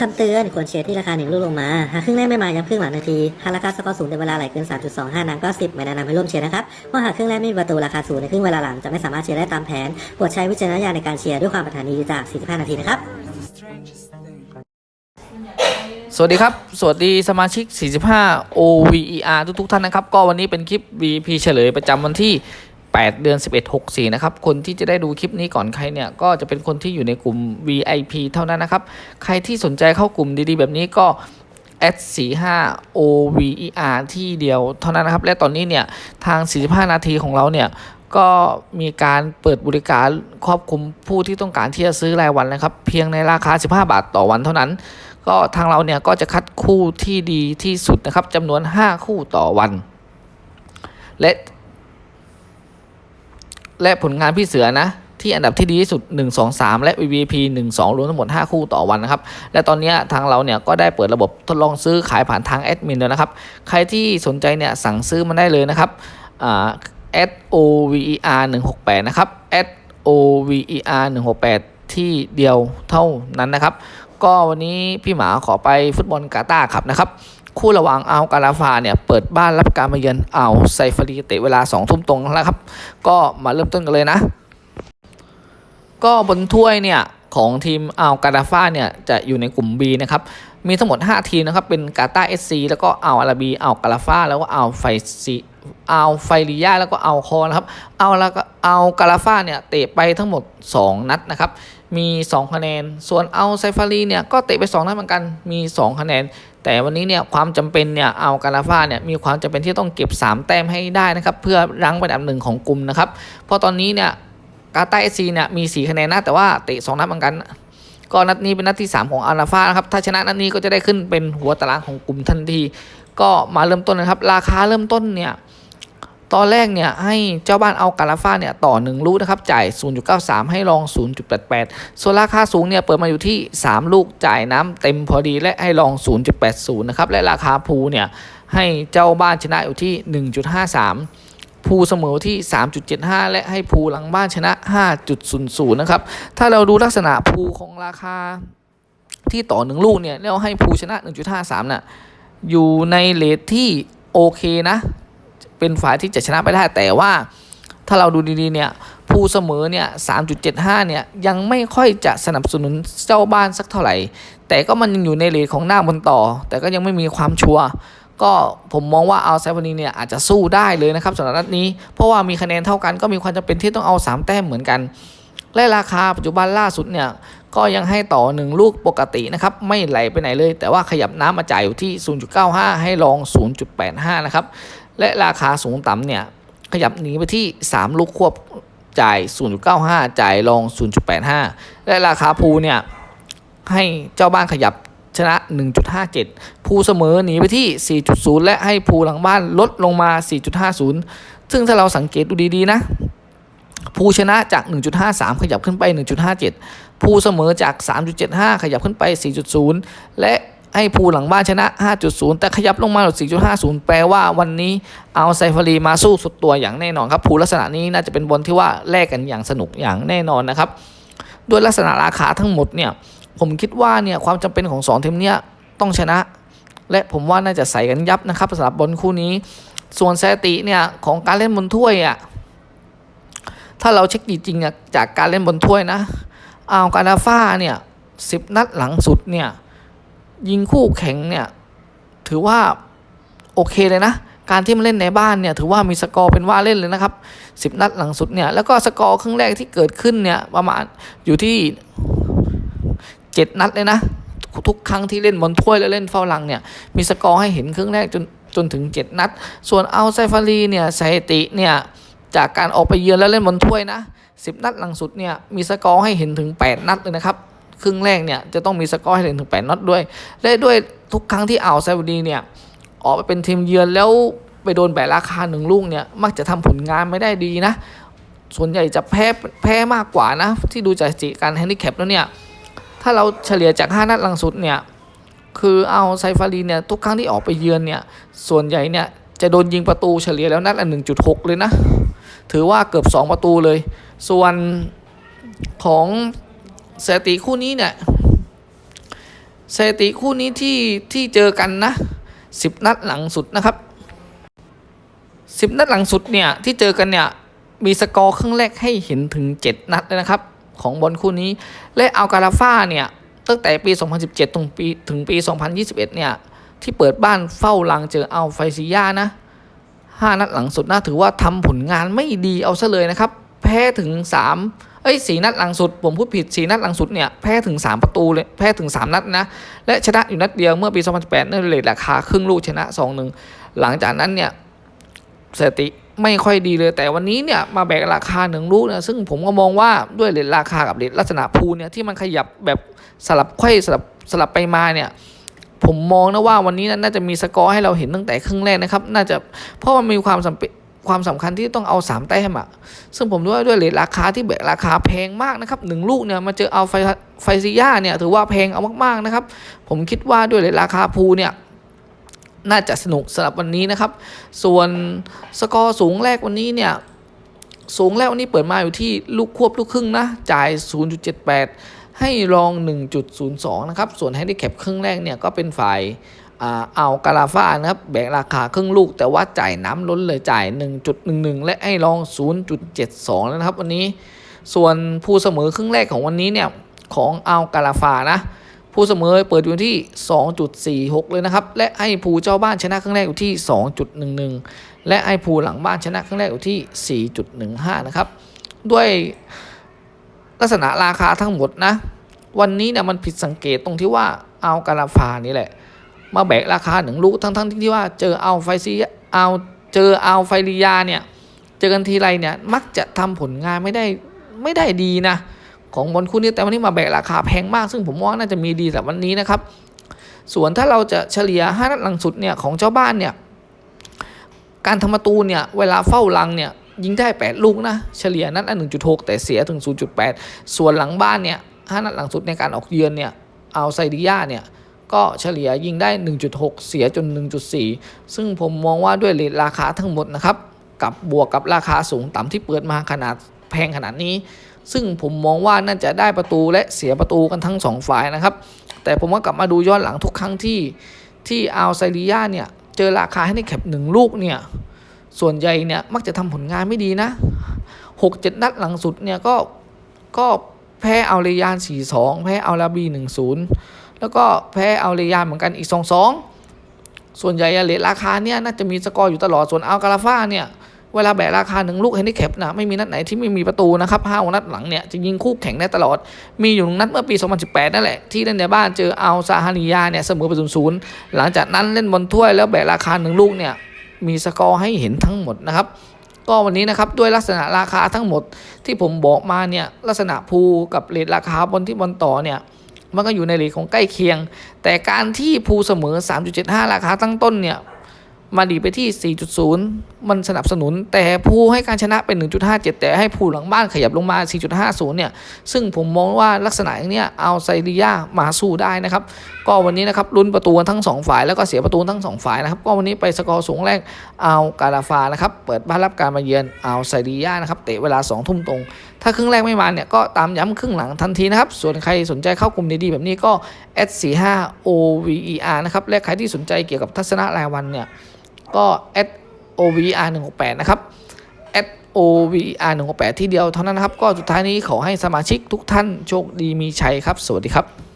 คำเตือนควรเชียร์ที่ราคาหนึ่งลูกลงมา หากครึ่งแรกไม่มาย้ำครึ่งหลังนาที หากราคาสกอร์สูงในเวลาไหลเกิน 3.25 นางก็ 10 ไม่แนะนำให้ร่วมเชียร์นะครับเพราะหากครึ่งแรกไม่มีประตูราคาสูงในครึ่งเวลาหลังจะไม่สามารถเชียร์ได้ตามแผนโปรดใช้วิจารณญาณในการเชียร์ด้วยความปรารถนาดีจาก 45 นาทีนะครับสวัสดีครับ สวัสดีสมาชิก 45 OVER ทุกๆ ท่านนะครับ ก็วันนี้เป็นคลิป VP เฉลยประจำวันที่ 8 เดือน 11 64 นะครับ คนที่จะได้ดูคลิปนี้ก่อนใครเนี่ย ก็จะเป็นคนที่อยู่ในกลุ่ม VIP เท่านั้นนะครับ ใครที่สนใจเข้ากลุ่มดีๆ แบบนี้ก็ s 45 OVER ที่เดียวเท่านั้นนะครับ และตอนนี้เนี่ย ทาง 45 นาทีของเราเนี่ย ก็มีการเปิดบริการครอบคลุมผู้ที่ต้องการที่จะซื้อรายวันนะครับ เพียงในราคา 15 บาทต่อวันเท่านั้น ก็ทางเราเนี่ยก็จะคัดคู่ที่ดีที่สุดนะครับจำนวน 5 คู่ต่อวัน และ และผลงานพี่เสือนะ ที่อันดับที่ดีที่สุด 1 2 3 และ VVP 1 2 รวมทั้งหมด 5 คู่ต่อวันนะครับ และตอนนี้ทางเราเนี่ยก็ได้เปิดระบบทดลองซื้อขายผ่านทางแอดมินแล้วนะครับ ใครที่สนใจเนี่ยสั่งซื้อมาได้เลยนะครับอ่า at over 168นะครับ at over 168ที่เดียวเท่านั้นนะครับ ก็วันนี้พี่หมาขอไปฟุตบอลกาตาร์ครับนะครับ คู่ระหว่างอัลกาลาฟาเนี่ยเปิดบ้านรับการมาเยือนอัลไซฟารีเตะเวลา2ทุ่มตรงแล้วครับ ก็มาเริ่มต้นกันเลยนะ ก็บนถ้วยเนี่ยของทีมอัลกาลาฟาเนี่ยจะอยู่ในกลุ่ม B นะครับ มีทั้งหมด 5 ทีมนะครับ เป็นกาตาเอสซีแล้วก็อัลอาราบีอัลกาลาฟาแล้วก็อัลไฟซีอัลไฟริยาแล้วก็อัลคอนะครับอาแล้วก็อัลกาลาฟาเนี่ยเตะไปทั้งหมด 2 นัดนะครับ มี 2 คะแนน ส่วนอัลไซฟารีเนี่ยก็เตะไป 2 นัดเหมือนกัน มี 2 คะแนน แต่วันนี้เนี่ยความจำเป็นเนี่ยเอากาลาฟาเนี่ยมีความจำเป็นที่ต้องเก็บ 3 แต้มให้ได้นะครับเพื่อรั้งเป็นอันดับหนึ่งของกลุ่มนะครับเพราะตอนนี้เนี่ยกาตาเอซีเนี่ยมี4คะแนนนะแต่ว่าเตะ2นัดเหมือนกัน ก็นัดนี้เป็นนัดที่ 3 ของอาราฟานะครับถ้าชนะนัดนี้ก็จะได้ขึ้นเป็นหัวตารางของกลุ่มทันที ก็มาเริ่มต้นนะครับ ราคาเริ่มต้นเนี่ย ตอนแรกเนี่ยให้เจ้าบ้านเอากาลาฟ้าเนี่ยต่อ 1 ลูกนะครับจ่าย 0.93 ให้รอง 0.88 ส่วนราคาสูงเนี่ยเปิดมาอยู่ที่ 3 ลูกจ่ายน้ำเต็มพอดีและให้รอง 0.80 นะครับและราคาภูเนี่ยให้เจ้าบ้านชนะอยู่ที่ 1.53 ภูเสมอที่ 3.75 และให้ภูหลังบ้านชนะ 5.00 นะครับถ้าเราดูลักษณะภูของราคาที่ต่อหนึ่งลูกเนี่ยแล้วให้ภูชนะ 1.53น่ะอยู่ในเลทที่โอเคนะ เป็นฝ่ายที่จะชนะไปได้ แต่ว่าถ้าเราดูดีๆเนี่ยผู้เสมอเนี่ย 3.75 เนี่ย ยังไม่ค่อยจะสนับสนุนเจ้าบ้านสักเท่าไหร่ แต่ก็มันยังอยู่ในเลทของหน้าบนต่อ แต่ก็ยังไม่มีความชัวร์ก็ผมมองว่าเอาไซฟานีเนี่ยอาจจะสู้ได้เลยนะครับสำหรับนัดนี้ เพราะว่ามีคะแนนเท่ากันก็มีความจำเป็นที่ต้องเอา 3 แต้มเหมือนกัน และราคาปัจจุบันล่าสุดเนี่ยก็ยังให้ต่อ 1 ลูกปกตินะครับ ไม่ไหลไปไหนเลย แต่ว่าขยับน้ำมาจ่ายอยู่ที่ 0.95 ให้ลอง 0.85 นะครับ และราคาสูงต่ำเนี่ย ขยับหนีไปที่ 3 ลูกควบจ่าย 0.95 จ่ายลอง 0.85 และราคาภูเนี่ย ให้เจ้าบ้านขยับชนะ 1.57 ภูเสมอหนีไปที่ 4.0 และให้ภูหลังบ้านลดลงมา 4.50 ซึ่งถ้าเราสังเกตดูดีๆนะ ภูชนะจาก 1.53 ขยับขึ้นไป 1.57ภูเสมอจาก 3.75 ขยับขึ้นไป 4.0 และให้ภูหลังบ้านชนะ 5.0 แต่ขยับลงมาหลด4.50 แปลว่าวันนี้เอาไซฟารีมาสู้สุดตัวอย่างแน่นอนครับภูลักษณะนี้น่าจะเป็นบอลที่ว่าแลกกันอย่างสนุกอย่างแน่นอนนะครับ ด้วยลักษณะราคาทั้งหมดเนี่ย ผมคิดว่าเนี่ยความจำเป็นของ2ทีมเนี่ยต้องชนะ และผมว่าน่าจะใส่กันยับนะครับสำหรับบอลคู่นี้ ส่วนสถิติเนี่ยของการเล่นบนถ้วยอะ ถ้าเราเช็คจริงๆอะจากการเล่นบนถ้วยนะเอากาดาฟ้าเนี่ยสิบนัดหลังสุดเนี่ยยิงคู่แข่งเนี่ยถือว่าโอเคเลยนะ การที่มาเล่นในบ้านเนี่ยถือว่ามีสกอร์เป็นว่าเล่นเลยนะครับสิบนัดหลังสุดเนี่ยแล้วก็สกอร์ครึ่งแรกที่เกิดขึ้นเนี่ยประมาณอยู่ที่เจ็ดนัดเลยนะ ทุกครั้งที่เล่นบนถ้วยและเล่นเฝ้าลังเนี่ยมีสกอร์ให้เห็นครึ่งแรกจนจนถึง 7 นัด ส่วนเอาไซฟารีเนี่ยสถิติเนี่ย จากการออกไปเยือนแล้วเล่นบนถ้วยนะ10 นัดหลังสุดเนี่ยมีสกอร์ให้เห็นถึง 8 นัดเลยนะครับครึ่งแรกเนี่ยจะต้องมีสกอร์ให้เห็นถึง 8นัดด้วยและด้วยทุกครั้งที่อ่าวไซฟารีเนี่ยออกไปเป็นทีมเยือนแล้วไปโดนแบกราคาหนึ่งลูกเนี่ยมักจะทำผลงานไม่ได้ดีนะ ส่วนใหญ่จะแพ้แพ้มากกว่านะ ที่ดูจากสถิติการแฮนดิแคปแล้วเนี่ยถ้าเราเฉลี่ยจาก 5 นัดหลังสุดเนี่ยคือเอาไซฟารีเนี่ยทุกครั้งที่ออกไปเยือนเนี่ยส่วนใหญ่เนี่ยจะโดนยิงประตูเฉลี่ยแล้วนัดละ1.6 เลยนะ ถือว่าเกือบ 2 ประตูเลย ส่วนของสถิติคู่นี้เนี่ยสถิติคู่นี้ที่ที่เจอกันนะ10นัดหลังสุดนะครับ10นัดหลังสุดเนี่ยที่เจอกันเนี่ยมีสกอร์ครึ่งแรกให้เห็นถึง 7 นัดเลยนะครับ ของบอลคู่นี้ และอัลกาลาฟาเนี่ยตั้งแต่ปี 2017 ถึงปีถึงปี 2021 เนี่ยที่เปิดบ้านเฝ้ารังเจออัลไฟซิยานะ 5 นัดหลังสุดน่าถือว่าทำผลงานไม่ดีเอาซะเลยนะครับ แพ้ถึง 3 เอ้ยสีนัดหลังสุด ผมพูดผิดสีนัดหลังสุดเนี่ยแพ้ถึง 3 ประตูเลยแพ้ถึง 3 นัดนะ และชนะอยู่นัดเดียวเมื่อปี 2018นั่นเลยราคาครึ่งลูกชนะ 2-1 หลังจากนั้นเนี่ยสถิติไม่ค่อยดีเลยแต่วันนี้เนี่ยมาแบกราคาหนึ่งลูกนี่ยซึ่งผมก็มองว่าด้วยเลทราคากับเลทลักษณะภูเนี่ยที่มันขยับแบบสลับไขว้สลับสลับไปมาเนี่ย ผมมองนะว่าวันนี้น่าจะมีสกอร์ให้เราเห็นตั้งแต่ครึ่งแรกนะครับ น่าจะเพราะมันมีความสำเป็นความสำคัญที่ต้องเอา 3 แต้มอะซึ่งผมด้วยด้วยเลทราคาที่แบกราคาแพงมากนะครับหนึ่งลูกเนี่ยมาเจอเอาไฟไฟซิยาเนี่ยถือว่าแพงเอามากๆนะครับ ผมคิดว่าด้วยเลทราคาภูเนี่ยน่าจะสนุกสำหรับวันนี้นะครับ ส่วนสกอร์สูงแรกวันนี้เนี่ยสูงแรกวันนี้เปิดมาอยู่ที่ลูกควบลูกครึ่งนะจ่าย 0.78 ให้ลอง 1.02 นะครับ ส่วนให้ได้แคปครึ่งแรกเนี่ยก็เป็นฝ่ายอ่าเอากาลาฟ้านะครับแบกราคาครึ่งลูก แต่ว่าจ่ายน้ำล้นเลยจ่าย 1.11 และให้ลอง 0.72 แล้วนะครับ วันนี้ ส่วนผู้เสมอครึ่งแรกของวันนี้เนี่ยของเอากาลาฟานะผู้เสมอเปิดอยู่ที่ 2.46 เลยนะครับ และให้ผู้เจ้าบ้านชนะครึ่งแรกอยู่ที่ 2.11 และให้ผู้หลังบ้านชนะครึ่งแรกอยู่ที่ 4.15 นะครับ ด้วย ลักษณะราคาทั้งหมดนะ วันนี้เนี่ยมันผิดสังเกตตรงที่ว่าเอากาลาฟานี่แหละ มาแบกราคาหนึ่งลูกทั้งๆที่ว่าเจอเอาไฟซีเอาเจอเอาไฟริยาเนี่ยเจอกันทีไรเนี่ยมักจะทำผลงานไม่ได้ไม่ได้ดีนะ ของบอลคู่นี้แต่วันนี้มาแบกราคาแพงมาก ซึ่งผมว่าน่าจะมีดีสำหรับวันนี้นะครับ ส่วนถ้าเราจะเฉลี่ย5นัดหลังสุดเนี่ยของเจ้าบ้านเนี่ยการทำประตูเนี่ยเวลาเฝ้ารังเนี่ย ยิงได้ 8 ลูกนะ เฉลี่ยนัดละ1.6 แต่เสียถึง 0.8 ส่วนหลังบ้านเนี่ย5นัดหลังสุดในการออกเยือนเนี่ยเอาไซดิยาเนี่ยก็เฉลี่ยยิงได้ 1.6 เสียจน 1.4 ซึ่งผมมองว่าด้วยเรทราคาทั้งหมดนะครับ กับบวกกับราคาสูงต่ำที่เปิดมาขนาดแพงขนาดนี้ ซึ่งผมมองว่าน่าจะได้ประตูและเสียประตูกันทั้งสองฝ่ายนะครับ แต่ผมว่ากลับมาดูย้อนหลังทุกครั้งที่ที่อัลไซริยาเนี่ยเจอราคาให้ในแคปหนึ่งลูกเนี่ย ส่วนใหญ่เนี่ยมักจะทำผลงานไม่ดีนะหกเจ็ดนัดหลังสุดเนี่ยก็ก็แพ้เอาเรยาน4-2แพ้เอาลาบี1-0แล้วก็แพ้เอาเรยานเหมือนกันอีก2-2ส่วนใหญ่เลทราคาเนี่ยน่าจะมีสกอร์อยู่ตลอดส่วนอัลกาลาฟาเนี่ยเวลาแบกราคาหนึ่งลูกแฮนดิแคปนะไม่มีนัดไหนที่ไม่มีประตูนะครับห้านัดหลังเนี่ยจะยิงคู่แข่งได้ตลอด มีอยู่นัดเมื่อปี 2018 นั่นแหละ ที่เล่นในบ้านเจออัลซาฮาริยาเนี่ยเสมอไปศูนย์ศูนย์หลังจากนั้นเล่นบอลถ้วยแล้วแบกราคาหนึ่งลูกเนี่ย มีสกอร์ให้เห็นทั้งหมดนะครับ ก็วันนี้นะครับด้วยลักษณะราคาทั้งหมดที่ผมบอกมาเนี่ยลักษณะภูกับเรทราคาบนที่บนต่อเนี่ยมันก็อยู่ในเลทของใกล้เคียง แต่การที่ภูเสมอ 3.75 ราคาตั้งต้นเนี่ยมาดีไปที่ 4.0มันสนับสนุน แต่ภูให้การชนะเป็น 1.57 แต่ให้ภูหลังบ้านขยับลงมา 4.50 เนี่ย ซึ่งผมมองว่าลักษณะอย่างเนี้ยเอาไซริยามาสู้ได้นะครับ ก็วันนี้นะครับลุ้นประตูกันทั้ง 2 ฝ่ายแล้วก็เสียประตูทั้ง 2 ฝ่ายนะครับ ก็วันนี้ไปสกอร์สูงแรกเอากาลาฟานะครับ เปิดบ้านรับการมาเยือนเอาไซริยานะครับเตะเวลา 2 ทุ่มตรง ถ้าครึ่งแรกไม่มาเนี่ยก็ตามย้ำครึ่งหลังทันทีนะครับส่วนใครสนใจเข้ากลุ่มดีๆแบบนี้ก็ S45 OVER นะครับและใครที่สนใจเกี่ยวกับทัศนะรายวันเนี่ยก็ S OVR168 นะครับ OVER 168ที่เดียวเท่านั้นนะครับ ก็สุดท้ายนี้ขอให้สมาชิกทุกท่านโชคดีมีชัยครับ สวัสดีครับ